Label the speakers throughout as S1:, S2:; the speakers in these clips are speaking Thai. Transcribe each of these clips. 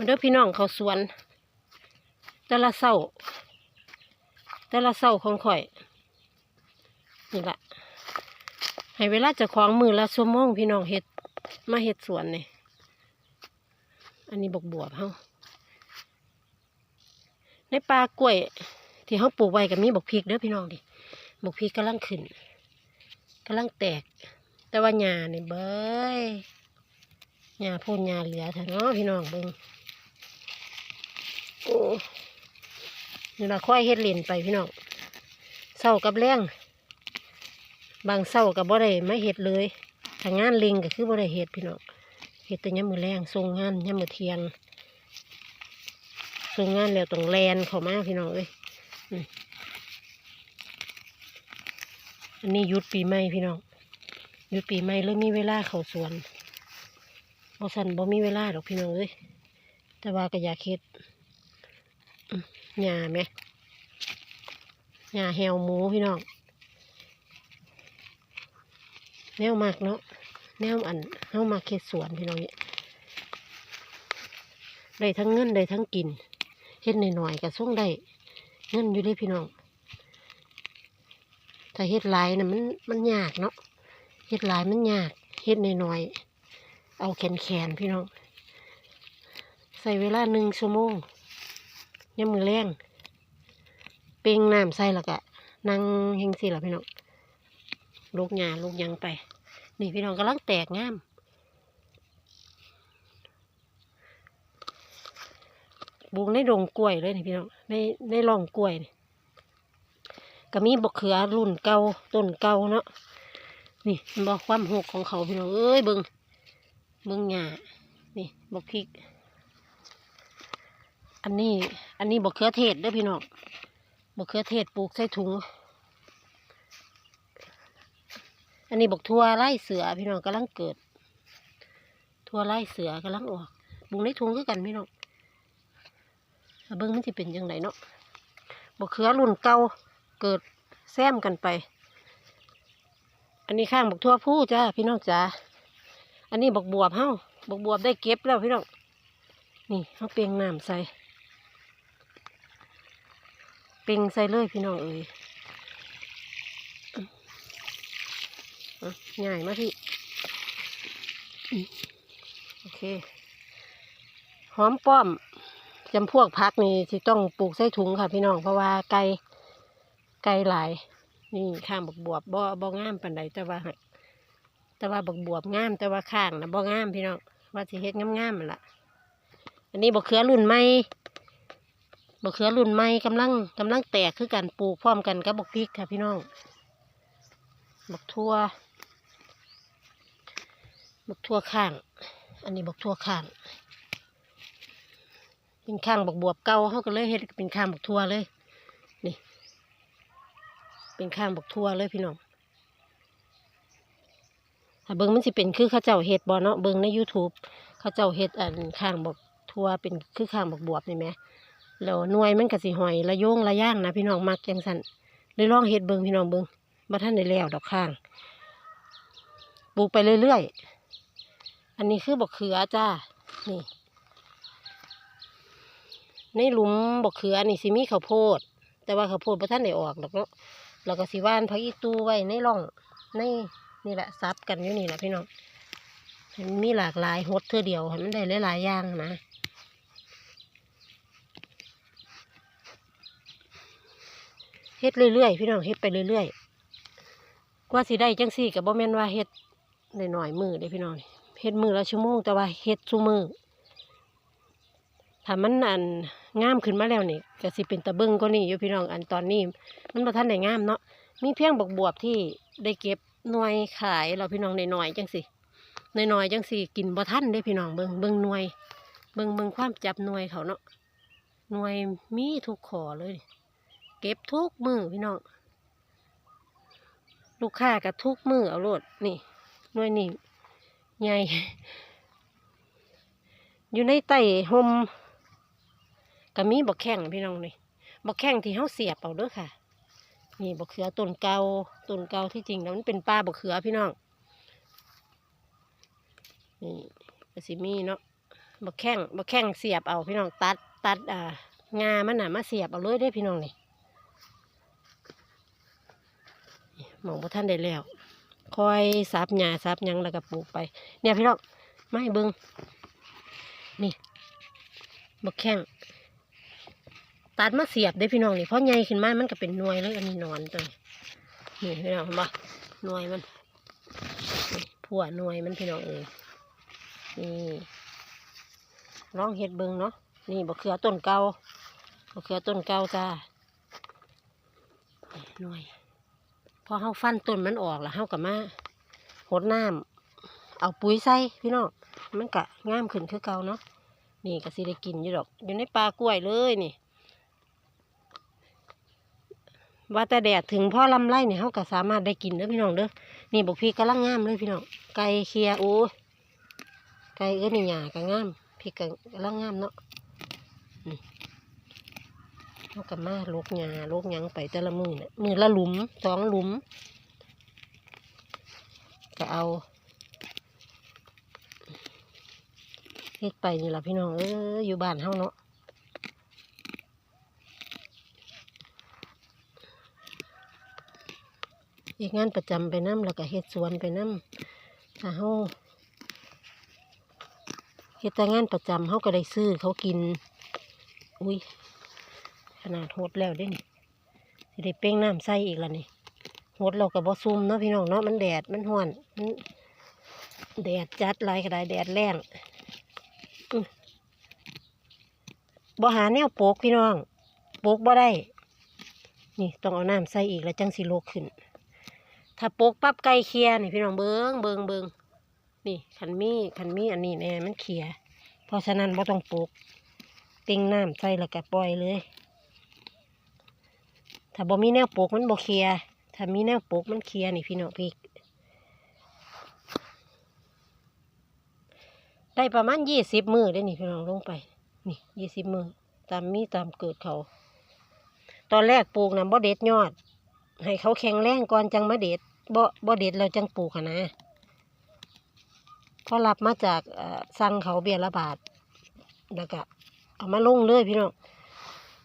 S1: มันเด้อพี่น้องเขาสวน แต่ละเศร้า แต่ละเศร้าของข่อยนี่ละให้เวลาจะคล้องมือละชั่วโมงพี่น้องเฮ็ดมาเฮ็ดสวนเนี่ยอันนี้บกบวบเฮาในป่ากล้วย ที่เฮาปลูกไว้ก็มีบกพริกเด้อพี่น้องดิบกพริกกำลังขึ้นกำลังแตก แต่ว่าหญ้านี่เบ้ยหญ้าพ่นหญ้าเหลือเถอะเนาะพี่น้องเบิ่ง โอ้นี่ละค่อยเฮ็ดเลนไปพี่น้องเศร้ากับแรงบางเศร้ากับบ่ได้ไม่เฮ็ดเลยถ้างานล็งก็คือบ่ได้เฮ็ดพี่น้องเฮ็ดแต่ยามมือแรงส่งงานยามมือเทียงส่งงานแล้วต้องแลนเข้ามาพี่น้องเอ้ยอันนี้หยุดปีใหม่พี่น้องหยุดปีใหม่เลยมีเวลาเข้าสวนบ่สันบ่มีเวลาดอกพี่น้องเอ้ยแต่ว่าก็อยากเฮ็ด หญ้าไหมหญ้าแหวหมูพี่น้องแนวมากเนาะแนวอันเฮามาเฮ็ดสวนพี่น้องเนี่ยได้ทั้งเงินได้ทั้งกินเฮ็ดหน่อยๆก็ส่งได้เงินอยู่เด้พี่น้องถ้าเฮ็ดลายน่ะมันมันยากเนาะเฮ็ดลายมันยากเฮ็ดน้อยๆเอาแขนแขนๆพี่น้อง ใส่เวลาหนึ่งชั่วโมง ยามมือแรงเป่งน้ำใส่แล้วก็นั่งเฮงสิล่ะพี่น้องลูกหญ้าลูกยังไป นี่พี่น้องกำลังแตกงามบุงในดงกล้วยเลยนี่พี่น้องในในร่องกล้วยนี่ก็มีบกเขือรุ่นเก่าต้นเก่าเนาะนี่เห็นบอกความหกของเขาพี่น้องเอ้ยเบิงเบิงหญ้านี่บกพริก อันนี้ อันนี้บกเขือเทศเด้อพี่น้องบกเขือเทศปลูกใส่ถุง อันนี้บอกทั่วไล่เสือพี่น้องกำลังเกิด ทั่วไล่เสือกำลังออกบุงในถุงคือกันพี่น้องเบิ้งมันจะเป็นยังไงเนาะบอกเขือรุ่นเก่าเกิดแซมกันไป อันนี้ข้างบอกทั่วผู้จ้าพี่น้องจ้าอันนี้บอกบวบเฮ้าบอกบวบได้เก็บแล้วพี่น้องนี่เขาเปียงน้ำใส่ ปียงใส่เลยพี่น้องเอ้ยอะง่มากพี่ โอเค หอมป้อมจำพวกพักนี่ที่ต้องปลูกใส่ถุงค่ะพี่น้อง เพราะว่าไก่ไก่หลาย นี่ข้างบักบวบบ่บ่งามปานใดแต่ว่าหักแต่ว่าบักบวบงามแต่ว่าข้างนะบ่งามพี่น้องว่าสิเฮ็ดงามๆมันละอันนี้บักเขือรุ่นใหม่ บักเขือรุ่นใหม่กำลังกำลังแตกคือกันปลูกพร้อมกันกับบักพริกค่ะพี่น้องบักทั่วบักทั่วข้าง อันนี้บักทั่วข้าง เป็นข้างบักบวบเก่าเขาก็เลยเฮ็ดเป็นข้างบักทั่วเลยนี่ เป็นข้างบักทั่วเลยพี่น้องถ้าเบิ้งมันสิเป็นคือข้าเจ้าเฮ็ดบ่เนาะเบิ้งใน YouTube ข้าเจ้าเฮ็ดอันข้างบักทั่วเป็นคือข้างบักบวบนี่ไหม แล้วหน่วยมันก็สิหอยระโยงระย่างนะพี่น้องมักจังสันเลยลองเฮ็ดเบิงพี่น้องเบิงบ่ท่านได้แล้วดอกข้างปลูกไปเรื่อยๆ อันนี้คือบกเขือจ้า นี่ ในหลุมบกเขือนี่สิมีข้าวโพด แต่ว่าข้าวโพดพระท่านได้ออกดอกเนาะแล้วก็สิว่านพักอีตูไว้ในร่อง ในนี่แหละซับกันอยู่นี่แหละพี่น้องมันมีหลากหลายฮดเท่อเดียวมันได้หลายๆอย่างนะ เฮ็ดเรื่อยๆพี่น้องเฮ็ดไปเรื่อยๆกว่าสิได้จังสี่กับบ่แม่นว่าเฮ็ดหน่อยๆมือเด้พี่น้องเฮ็ดมือละชั่วโมงแต่ว่าเฮ็ดชั่วมือถ้ามันอันงามขึ้นมาแล้วนี่ก็สิเป็นตะเบิงก็นี่อยู่พี่น้องอันตอนนี้ มันบ่ทันได้งามเนาะมีเพียงบกบวบที่ได้เก็บหน่วยขายเราพี่น้องหน่อยๆจังสิหน่อยๆจังสิกินบ่ทันเด้พี่น้องเบิงเบิงหน่วยเบิงเบิงความจับหน่วยเขาเนาะหน่วยมีทุกขอเลย เก็บทุกมือพี่น้องลูกค้ากับทุกมือเอาโลดนี่หน่วยนี่ใหญ่ อยู่ในใต้ห่มก็มีบอกแข้งพี่น้องนี่บอกแข้งที่เขาเสียบเอาด้อค่ะ นี่บอกเขือต้นเกาต้นเกาที่จริงแล้วมันเป็นป้าบอกเขือพี่น้องนี่ก็สิมีเนาะบักแข้งบักแข้งเสียบเอาพี่น้องตัดตัดอ่างามันน่ะมาเสียบเอาเลยได้พี่น้องนี่นี่ หมองบ่ท่านได้แล้วคอยซับหญ้าซับยังแล้วก็ปลูกไป เนี่ยพี่น้องไม่เบิงนี่บักแข้งตัดมาเสียบได้พี่น้องนี่เพราะใหญ่ขึ้นมามันก็เป็นนวยเลยอันนี้นอนตัวนี่พี่น้องเห็นปะนวยมันผัวนวยมันพี่น้องเอยนี่ลองเห็ดเบิงเนาะนี่บักเขือต้นเก่าบักเขือต้นเก่าจ้าหน่วย อเฮาฟันต้นมันออกแล้วเฮากับมาหดน้ำเอาปุ๋ยใส่พี่น้องมันกะงามขึ้นคือเก่าเนาะนี่ก็สิได้กินอยู่ดอก อยู่ในป่ากล้วยเลยนี่ว่าแต่แดดถึงพ่อลำไรเนี่ยเขาก็สามารถได้กินเด้อพี่น้องเด้อนี่บอกพี่กำลังงามเลยพี่น้องไก่เคียโอ้ไก่เอื้อนี่หยาก็งามพี่ก็กำลังงามเนาะอืม เขาก็มาลกหยาลกยังไปแต่ละมือเนี่ยมือละหลุมสองหลุม ก็เอาเฮ็ดไปนี่ละพี่น้องเอออยู่บ้านเฮาเนาะอีกงานประจำไปน้ำแล้วก็เฮ็ดสวนไปน้ำถ้าเฮาเฮ็ดแต่งานประจำเฮาก็ได้ซื้อเขากิน อุ้ย ขนาดโหดแล้วเด้นี่สิได้เป้งน้ำใส่อีกแล้วนี่โหดเราก็บ่ซุ่มเนาะพี่น้องเนาะมันแดดมันห้อนมันแดดจัดลายก็ได้แดดแรงอื้อบ่หาแนวโปกพี่น้องโปกบ่ได้ นี่ต้องเอาน้ำใส่อีกแล้วจังสิโลกขึ้น ถ้าโปกปั๊บไก่เคลียร์นี่พี่น้องเบิงเบิงเบิงนี่ขันมีขันมีอันนี้แน่มันเคลียร์เพราะฉะนั้นบ่ต้องโปกเต็งน้ำใส่แล้วก็ปล่อยเลย ถ้าบ่มีแนวโปกมันบ่เคลียถ้ามีแนวโปกมันเคลียนี่พี่น้องพี่ได้ประมาณยี่สิบมือได้นี่พี่น้องลงไป นี่ยี่สิบมือตามมีตามเกิดเขา ตอนแรกปลูกนะบ่เด็ดยอด ให้เขาแข็งแรงก่อนจังมาเด็ดบ่บ่เด็ดเราจังปลูกนะพอรับมาจากสั่งเขาเบียร์ละบาทแล้วก็เอามาลงเลยพี่น้อง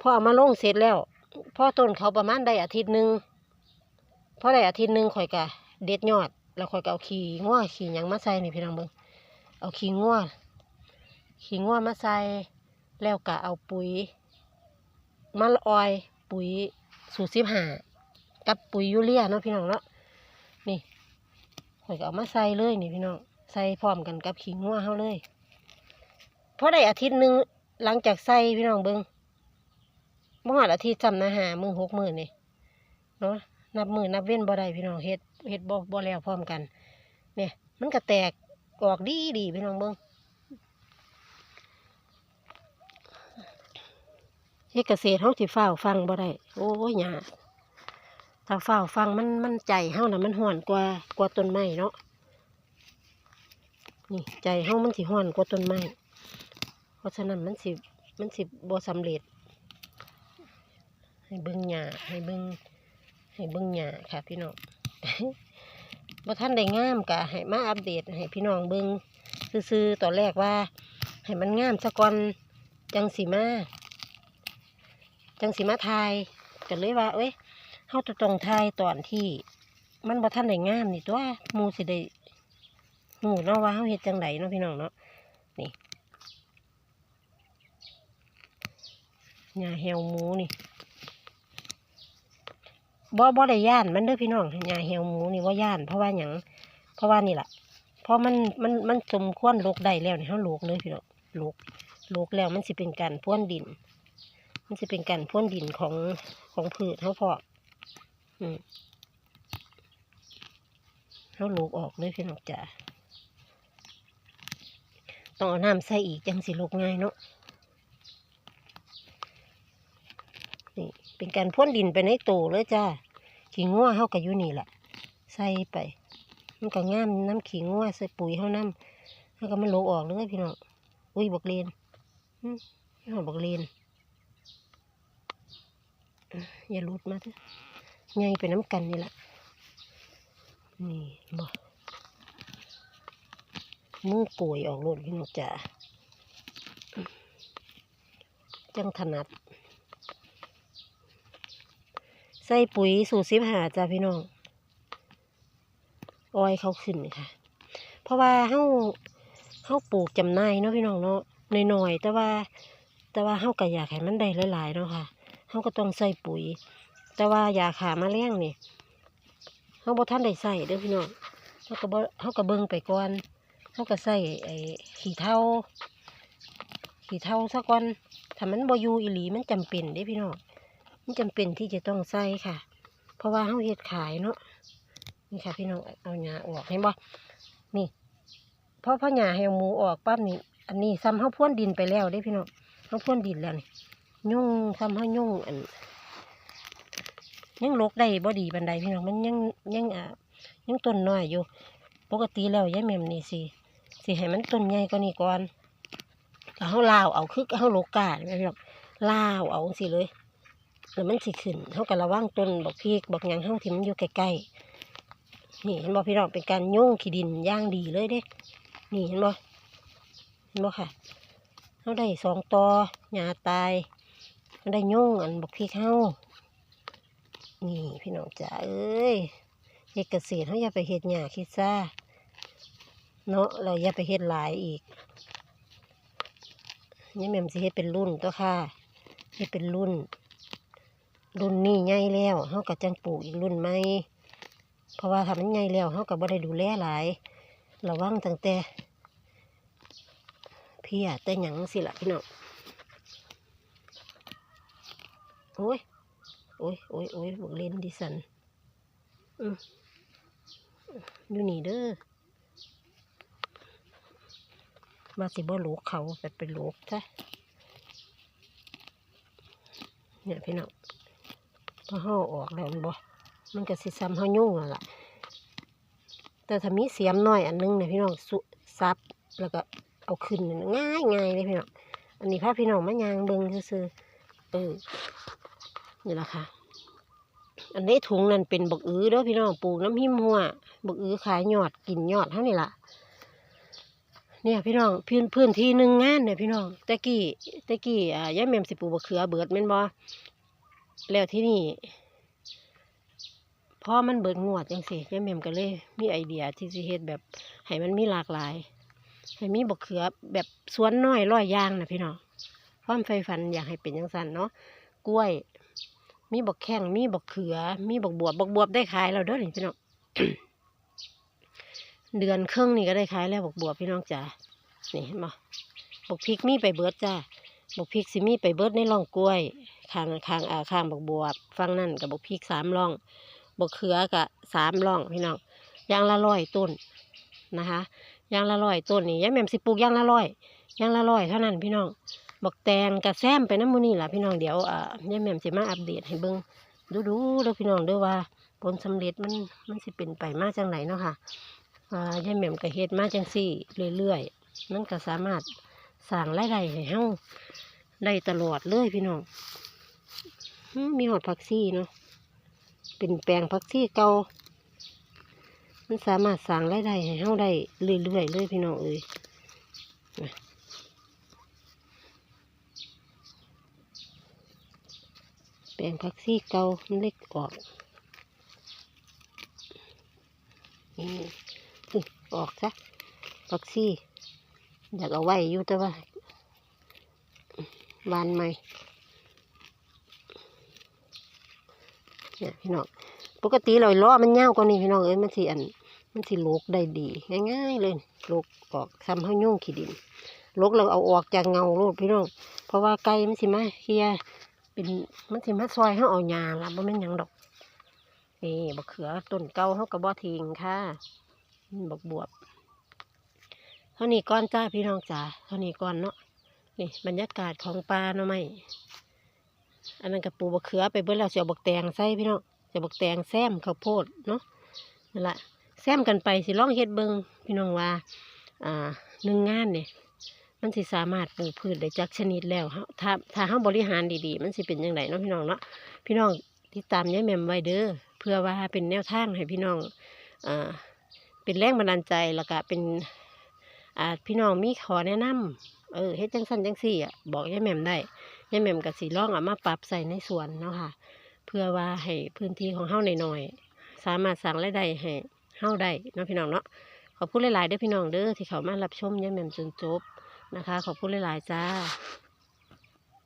S1: พอเอามาลงเสร็จแล้ว พ่อต้นเขาประมาณได้อาทิตย์หนึ่งพอได้อาทิตย์หนึ่งข่อยกะเด็ดยอด แล้วข่อยก็เอาขี้ง้อขี้หยังมาใส่นี่พี่น้องเบิ่งเอาขี้ง้อขี้ง้อมาใส่แล้วก็เอาปุ๋ยมาละออยปุ๋ยสูตรสิบห้ากับปุ๋ยยูเรียเนาะพี่น้องเนาะนี่ข่อยก็เอามาใส่เลยนี่พี่น้องใส่พร้อมกันกับขี้งัวเฮาเลยพอได้อาทิตย์หนึ่งหลังจากใส่พี่น้องเบิ้ง มื่ออาทิตย์จำนะหามือหกมือนี่เนาะนับมือนับเว้นบ่ได้พี่น้องเฮ็ดเฮ็ดบ่บ่แล้วพร้อมกัน เนี่ย มันก็แตกออกดีดีพี่น้องเบิงเฮ็ดเกษตรเฮาสิฟ้าวฟังบ่ได้โอ้ยยาถ้าเฝ้าฟังมันมันใจเฮาน่ะมันห่อนกว่ากว่าต้นไม้เนาะนี่ใจเฮามันสิห่อนกว่าต้นไม้เพราะฉะนั้นมันสิมันสิบ่สำเร็จ ให้เบิ่งหญ้าให้เบิ่งให้เบิ่งหญ้าค่ะ พี่น้องบ่ท่านได้งามกะให้มาอัปเดตให้พี่น้องเบิ่งซื่อๆตอนแรกว่า ให้มันงามซะก่อนจังสิมาจังสิมาทายก็เลยว่า เอ้ยเฮาจะต้องทายตอนที่ มันบ่ทันได้งามนี่ตัวหมูสิได้หูเนาะว่าเฮาเฮ็ดจังไดเนาะพี่น้องเนาะนี่หญ้าแหวหมูนี่ บ่บ่ได้ย่านมันเด้อพี่น้องหญ้าแหวหมูนี่บ่าย่าน เพราะว่าหยังเพราะว่านี่แหละเพราะมันมันมันสมควรลกได้แล้วนี่เฮาลกเลยพี่น้องลกลกแล้วมันสิเป็นการพ่วนดิน มันสิเป็นการพ่วนดินของของพืชเฮาพออืมเขาลูกออกเลยพี่น้องจ๋าต้องเอาน้ำใส่อีกจังสิลูกง่ายเนาะ นี่เป็นการพ่นดินไปในโตเลยจ้าขี้งัวเขาก็อยู่นี่แหละใส่ไป มันก็งามน้ำขี้งัวใส่ปุ๋ยเขาน้ำเขาก็มันลูกออกเลยพี่น้องอุ้ยบักเลนอืมบักเลนอะอย่าลุดมาเถอะไงไปน้ำกันนี่แหละนี่บ่มือป่วยออกรถพี่น้องจ๋าจังถนัด ใส่ปุ๋ยสูตรสิบหาจ้าพี่น้องออยเขาขึ้นค่ะ เพราะว่าเฮาเฮาปลูกจำน่ายเนาะพี่น้องเนาะน้อยๆแต่ว่า แต่ว่าเฮาก็อยากให้มันได้หลายๆเนาะค่ะเฮาก็ต้องใส่ปุ๋ย แต่ว่ายาขาแมลงนี่เฮาบ่ทันได้ใส่เด้อพี่น้องเฮาก็บ่เฮาก็เบิ่งไปก่อนเฮาก็ใส่ไอ้ขี้เถ้าขี้เถ้าซะก่อนถ้ามันบ่อยู่อีหลีมันจำเป็นเด้พี่น้อง มันจำเป็นที่จะต้องใส่ค่ะ เพราะว่าเฮาเฮ็ดขายเนาะนี่ค่ะพี่น้องเอาหญ้าออกเห็นบ่นี่พอพ่อหญ้าให้เอาหมูออกปั๊บนี่อันนี้ซ้ำเฮาพ่วนดินไปแล้วเด้พี่น้องเฮาพ่วนดินแล้วนี่ยุ่งซ้ำเฮายุ่งอันยังลกได้บ่ดีบันไดพี่น้องมันยังยังอ่ายังต้นน้อยอยู่ ปกติแล้วยายแม่มนี่สิสิให้มันต้นใหญ่กว่านี้ก่อนแล้วเฮาลาวเอาคือเฮาโลกาใช่ไหมพี่น้องลาวเอาสิเลย แล้วมันสิขึ้นเฮาก็ระวังต้นบักพริกบักยังเฮาที่มันอยู่ใกล้ๆนี่เห็นบ่พี่น้องเป็นการโยงขี้ดินย่างดีเลยเด้นี่เห็นบ่เห็นบ่ค่ะเฮาได้สองตอหญ้าตายเฮาได้โยงอันบักพริกเฮานี่พี่น้องจ๋าเอ้ยเฮ็ดเกษตรเขาอย่าไปเฮ็ดหญ้าคิดซ่าเนาะเราอย่าไปเฮ็ดหลายอีกนี่แม่มสิเฮ็ดเป็นรุ่นตัวค่ะเฮ็ดเป็นรุ่น รุ่นนี้ใหญ่แล้วเฮาก็จังปลูกอีกรุ่นใหมเพราะว่าถ้ามันใหญ่แล้วเฮาก็บ่ได้ดูแลหลายระวังตั้งแต่เพียแต่หยังสิล่ะพี่น้องโอ้ยโอ้ยโอ้ยโอ้ยบอกเล่นดิสันอืมอยู่นี่เด้อมาสิบ่โลกเขาแต่เป็นโลกซะเนี่ยพี่น้อง พอห่อออกแล้วมันบ่มันก็สิซ้ำห่อยุ่งอะล่ะ แต่ถ้ามีเสียมน้อยอันนึงเนี่ยพี่น้องสุซับแล้วก็เอาขึ้นง่ายง่ายเลยพี่น้อง อันนี้พาพี่น้องมายางเบิงซื่อเออนี่แหละค่ะ อันนี้ถุงนั่นเป็นบักอื้อเด้อพี่น้องปลูกน้ำหิมหัวบักอื้อขายยอดกินยอดเท่านี้ล่ะเนี่ยพี่น้องพื้นพื้นที่หนึ่งงานเนี่ยพี่น้องตะกี้ตะกี้อ่ายายแมมสิปลูกบักเขือเบิดแม่นบ่ แล้วที่นี่พอมันเบิดงวดจังสิยายแม่มก็เลยมีไอเดียที่สิเฮ็ดแบบให้มันมีหลากหลาย ให้มีบกเขือแบบสวนน้อยร้อยอยางนะพี่น้องความใฝ่ฝันอยากให้เป็นจังสันเนาะกล้วย มีบกแข้งมีบกเขือ มีบกบวบบกบวบได้ขายแล้วเด้อนี่พี่น้องเดือนครึ่งนี่ก็ได้ขายแล้วบกบวบพี่น้องจ๋านี่เห็นบ่บกพริกมีไปเบิดจ้าบกพริกสิมีไปเบิดในร่องกล้วย ข้างข้างอ่าข้างบักบวบฟังนั่นกับบักพริกสามร่องบักเขือกับสามร่องพี่น้องยางละร้อยต้นนะคะยางละร้อยต้นนี่ยายแม่มสิปลูกยางละร้อยยางละร้อยเท่านั้นพี่น้องบักแตงกระแซมไปน้ำมูนี่ล่ะพี่น้องเดี๋ยวอ่ายายแม่มจะมาอัปเดตให้เบิ่งดูดูเด้อพี่น้องเด้อว่าผลสำเร็จมันมันสิเป็นไปมาจังไหนเนาะค่ะอ่ายายแม่มก็เฮ็ดมาจังสี่เรื่อยๆมันก็สามารถสร้างรายได้ให้เฮาได้ตลอดเลยพี่น้อง มีหอดผักซี่เนาะเป็นแปลงผักซี่เก่ามันสามารถสร้างรายได้ให้เฮาได้เรื่อยๆเลยพี่น้องเอ้ยแปลงผักซี่เก่ามันเล็กออกนี่อุ๊ยออกซะผักซี่อยากเอาไว้อยู่แต่ว่าบานใหม่ เนี่ยพี่น้องปกติเราล้อมันเงากว่านี้พี่น้องเอ้ยมันสิอัน มันสิโลกได้ดี ง่ายๆเลยโลกออกทำให้ยุ่งขี้ดินโลกเราเอาออกจากเงาโลดพี่น้องเพราะว่าไก่มันสิมาเคียเป็นมันสิมาซอยเขาเอาหญ้าละบ่แม่นยังดอกนี่บักเขือต้นเก่าเขาก็บ่ทิ้งค่ะบักบวบเท่านี้ก้อนจ้าพี่น้องจ๋าเท่านี้ก้อนเนาะนี่บรรยากาศของปลาเนาะไหม อันนั้นกับปูบักเขือไปเบิ่แล้วเสียวบักแตงใส่พี่น้องเสียวบักแตงแซมข้าวโพดเนาะนั่นแหละแซมกันไปสิล่องเฮ็ดเบิ่งพี่น้องว่าอ่าหนึ่งงานเนี่ยมันสิสามารถปลูกพืชได้จักชนิดแล้วเฮาถ้าถ้าเฮาบริหารดีๆ มันสิเป็นยังไงเนาะพี่น้องเนาะพี่น้องติดตามยายแม่มไว้เด้อเพื่อว่าเป็นแนวทางให้พี่น้องอ่าเป็นแรงบันดาลใจแล้วก็เป็นอ่าพี่น้องมีขอแนะนำเออเฮ็ดจังซั่นจังซี่อะบอกยายแม่มได้ ยายแหม่มกับสีร่องเอามาปรับใส่ในสวนเนาะค่ะ เพื่อว่าให้พื้นที่ของเฮาหน่อยๆสามารถสร้างรายได้ให้เฮาได้เนาะพี่น้องเนาะขอบคุณหลายๆเด้อพี่น้องเด้อที่เขามารับชมยายแหม่มจนจบนะคะ ขอบคุณหลายๆจ้า